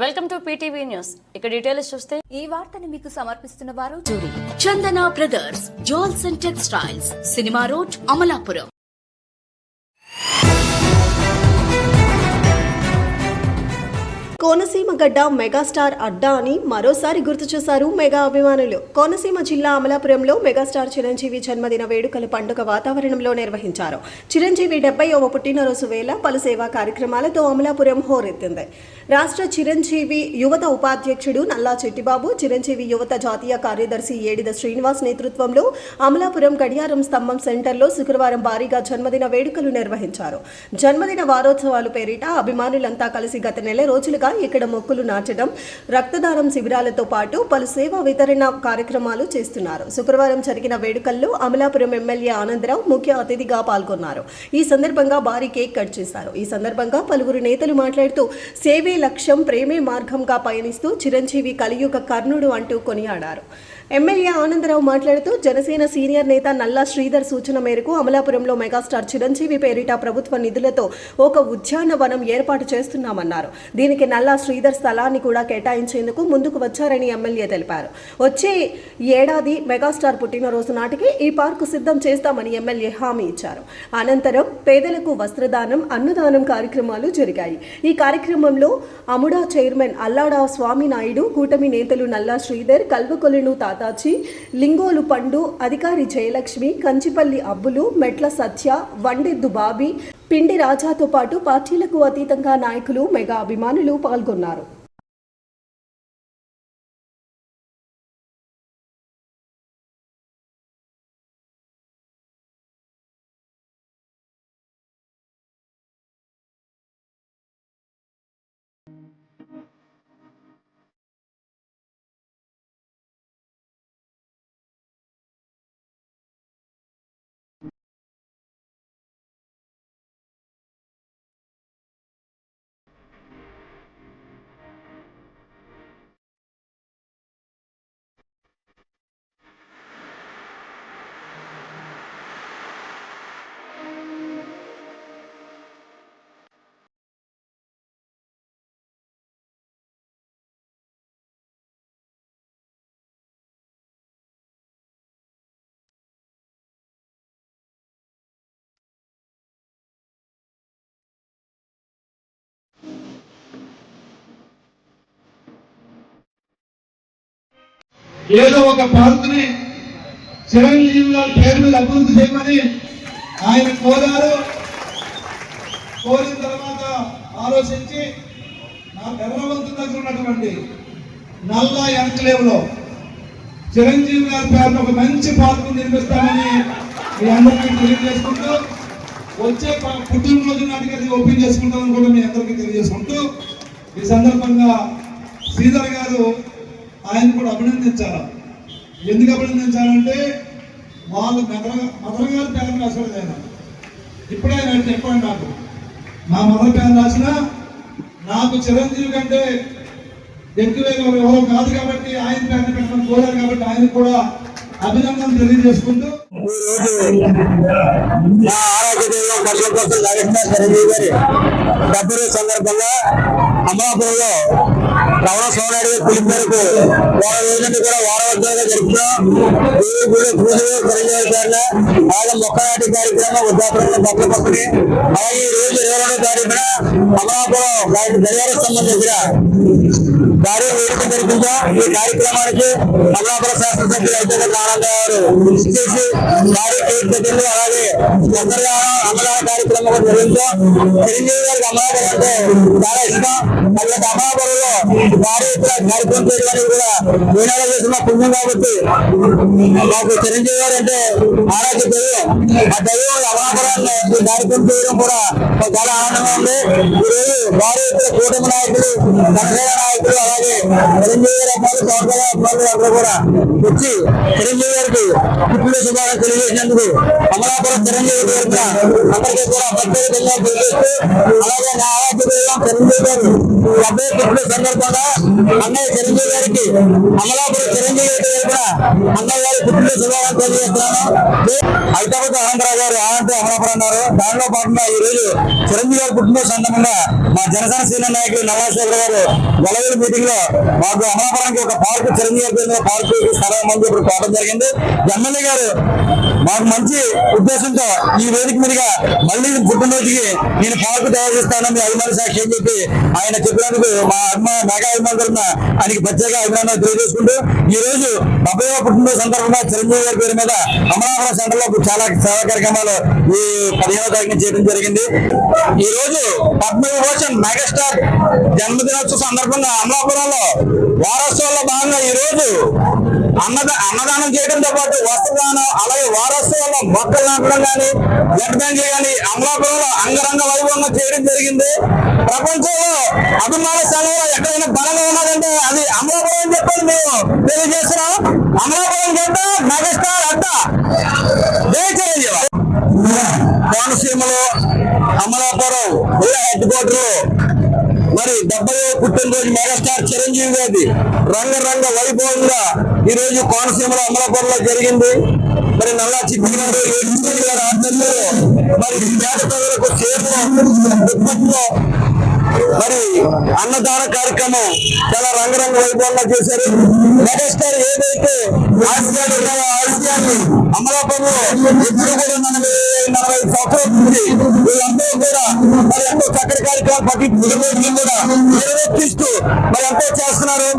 Welcome to PTV news. ఇక details చూస్తే ఈ వార్తని మీకు సమర్పిస్తున్న వారు జూరి. Chandana brothers jewels and textiles cinema road Amalapuram. Konaseema గడ్డ మెగాస్టార్ అడ్డా అని మరోసారి గుర్తు చేశారు మెగా అభిమానులు. కోనసీమ జిల్లా అమలాపురంలో మెగాస్టార్ చిరంజీవి జన్మదిన వేడుకల పండుగ వాతావరణంలో నిర్వహించారు. చిరంజీవి డెబ్బైవ పుట్టినరోజు వేళ పలు సేవా కార్యక్రమాలతో అమలాపురం హోరెత్తింది. రాష్ట్ర చిరంజీవి యువత ఉపాధ్యక్షుడు నల్లా చెట్టిబాబు చిరంజీవి యువత జాతీయ కార్యదర్శి ఏడిద శ్రీనివాస్ నేతృత్వంలో అమలాపురం గడియారం స్తంభం సెంటర్లో శుక్రవారం భారీగా జన్మదిన వేడుకలు నిర్వహించారు. జన్మదిన వారోత్సవాలు పేరిట అభిమానులంతా కలిసి గత నెల రోజులుగా ఇక్కడ మొక్కులు నాటడం రక్తదానం శిబిరాలతో పాటు పలు సేవా వితరణ కార్యక్రమాలు చేస్తున్నారు. శుక్రవారం జరిగిన వేడుకల్లో అమలాపురం ఎమ్మెల్యే ఆనందరావు ముఖ్య అతిథిగా పాల్గొన్నారు. ఈ సందర్భంగా భారీ కేక్ కట్ చేశారు. ఈ సందర్భంగా పలువురు నేతలు మాట్లాడుతూ సేవే లక్ష్యం ప్రేమే మార్గంగా పయనిస్తూ చిరంజీవి కలియుగ కర్ణుడు అంటూ కొనియాడారు. ఎమ్మెల్యే ఆనందరావు మాట్లాడుతూ జనసేన సీనియర్ నేత నల్లా శ్రీధర్ సూచన మేరకు అమలాపురంలో మెగాస్టార్ చిరంజీవి పేరిట ప్రభుత్వ నిధులతో ఒక ఉద్యానవనం ఏర్పాటు చేస్తున్నామన్నారు. దీనికి నల్లా శ్రీధర్ స్థలాన్ని కూడా కేటాయించేందుకు ముందుకు వచ్చారని ఎమ్మెల్యే తెలిపారు. వచ్చే ఏడాది మెగాస్టార్ పుట్టినరోజు నాటికి ఈ పార్కు సిద్ధం చేస్తామని ఎమ్మెల్యే హామీ ఇచ్చారు. అనంతరం పేదలకు వస్త్రదానం అన్నదానం కార్యక్రమాలు జరిగాయి. ఈ కార్యక్రమంలో అముడా చైర్మన్ అల్లాడా స్వామినాయుడు కూటమి నేతలు నల్లా శ్రీధర్ కల్వకొలను తాతాచి లింగోలు పండు అధికారి జయలక్ష్మి కంచిపల్లి అబ్బులు మెట్ల సత్య వండెద్దు బాబీ పిండి రాజాతో పాటు పార్టీలకు అతీతంగా నాయకులు మెగా అభిమానులు పాల్గొన్నారు. ఏదో ఒక పార్కుని చిరంజీవి గారి పేరు మీద అభివృద్ధి చేయమని ఆయన కోరారు. కోరిన తర్వాత ఆలోచించి నా గర్వవంతు దగ్గర ఉన్నటువంటి నల్లా ఎంక్లేవ్లో చిరంజీవి గారి పేరున ఒక మంచి పార్కు నిర్మిస్తామని మీ అందరికీ తెలియజేసుకుంటూ వచ్చే పుట్టినరోజు నాటికి అది ఓపెన్ చేసుకుంటామని కూడా మీ అందరికీ తెలియజేసుకుంటూ ఈ సందర్భంగా శ్రీధర్ గారు ఆయన కూడా అభినందించాలి? ఎందుకు అభినందించాలంటే వాళ్ళు మదర మదర్ గారి పేరు రాసుకోలేదు ఆయన. ఇప్పుడే ఆయన చెప్పండి నాకు. నా మదర్ పేరు రాసిన నాకు చిరంజీవి కంటే ఎక్కువ ఎవరో కాదు కాబట్టి ఆయన పేరు పెట్టడం కోరారు కాబట్టి ఆయన కూడా అభినందన తెలియజేసుకుంటూ సందర్భంగా అమలాపురంలో రమణ సోనాయుడు గారి పిలుపు మేరకు వారం కూడా వారవద్దంగా జరుపుతున్నాం దేవుడి గుడి పూజలు అలాగే మొక్క నాటి కార్యక్రమం వృద్ధాపురంలో పక్క పక్కనే అలాగే ఈ రోజు ఇరవై రెండో తారీఖున అమలాపురం గడియార స్తంభం దగ్గర భారీ వేడుక జరిపించాం. ఈ కార్యక్రమానికి అమలాపురం శాసనసభ్యులు అయితే ఆనంద గారు చేసి భారీ కేక్ అలాగే చంద్రగానం అమలాపురం కార్యక్రమం కూడా నిర్వహించాం చిరంజీవి గారికి అమలాపురం అంటే చాలా ఇష్టం. అలాగే అమలాపురంలో భారీ కార్యక్రమం చేయడానికి కూడా ఈనాడు చేసిన పుణ్యం కాబట్టి మాకు చిరంజీవి గారు అంటే ఆరాధ్య దైవం ఆ దైవం అమలాపురాన్ని కార్యక్రమం చేయడం కూడా చాలా ఆనందంగా ఉంది ఈ భారీ కూటమి నాయకులు జనసేన నాయకులు అలాగే చిరంజీవి గారి అబ్బాయిలు సోదర అబ్బాయిలు అందరూ కూడా వచ్చి చిరంజీవి గారికి పుట్టిన శుభాకాంక్షలు తెలియజేసినందుకు అమలాపురం చిరంజీవి తరఫున అందరికీ కూడా ప్రత్యేకంగా తెలియజేస్తూ అలాగే నా ఆరాధ్య దైవం చిరంజీవి గారు అబ్బాయి పుట్టిన సందర్భంగా అన్నయ్య చిరంజీవి గారికి అమలాపురం చిరంజీవి గారి తరఫున అన్నయ్య గారి పుట్టిన శుభాకాంక్షలు తెలియజేస్తున్నాను. హైదరాబాద్ ఆనందరావు గారు అనంత అమలాపురం అన్నారు. దానిలో భాగంగా ఈ రోజు చిరంజీవి గారి పుట్టిన సందర్భంగా మా జనసేన సీనియర్ నాయకులు నవాజ్ గారు గొలవ మీటింగ్లో మాకు అమలాపురానికి ఒక పార్క్ చిరంజీవి గారి పార్క్ స్థలం మంది ఇప్పుడు పోవడం జరిగింది. ఎమ్మెల్యే గారు మాకు మంచి ఉద్దేశంతో ఈ వేదిక మీదుగా మళ్ళీ పుట్టినరోజుకి నేను పాలకు తయారు చేస్తాను మీ అభిమాన సాక్షి అని చెప్పి ఆయన చెప్పినందుకు మా అభిమాన మెగా అభిమానులు తరఫున ఆయనకి ప్రత్యేక అభిమానాలు తెలియజేసుకుంటూ ఈ రోజు డెబ్బై పుట్టినరోజు సందర్భంగా చిరంజీవి గారి పేరు మీద అమలాపురం సెంటర్లో చాలా సేవా కార్యక్రమాలు ఈ పదిహేనో తారీఖున చేయడం జరిగింది. ఈ రోజు పద్మవిభూషణ్ మెగాస్టార్ జన్మదినోత్సవ సందర్భంగా అమలాపురంలో వారోత్సవంలో భాగంగా ఈ రోజు అన్నద అన్నదానం చేయడంతో పాటు వస్త్రదానం అలాగే వారోత్సవాల్లో మొక్కలు నాటడం కానీ బ్లడ్ బ్యాంక్ కానీ అమలాపురంలో అంగరంగ వైభవంగా చేయడం జరిగింది. ప్రపంచంలో అభిమాన స్థలంలో ఎక్కడైనా బలంగా ఉన్నదంటే అది అమలాపురం అని చెప్పని మేము తెలియజేస్తున్నాం. అమలాపురం గడ్డ మెగాస్టార్ అడ్డ కోనసీమలో అమలాపురం హెడ్ క్వార్టర్ మరి డెబ్బై పుట్టినరోజు మెగాస్టార్ చిరంజీవి గారి రంగరంగ వైభవంగా ఈ రోజు కోనసీమలో అమలాపురంలో జరిగింది. మరి నల్లా చిత్రంలో ఆధ్వర్యంలో మరి ప్రజలకు సేవలో మరి అన్నదాన కార్యక్రమం చాలా రంగరంగ వైభవంగా చేశారు. మెగాస్టార్ ఏదైతే ఆశయాలు ఉన్నాయో ఆశయాన్ని అమలాపంలో ఎప్పుడు కూడా నలభై నలభై ఐదు సంవత్సరాల నుంచి వీళ్ళందరూ కూడా మరి ఎంతో చక్కటి కార్యక్రమాలు పట్టి కూడా నిర్వర్తిస్తూ మరి ఎంతో చేస్తున్నారు.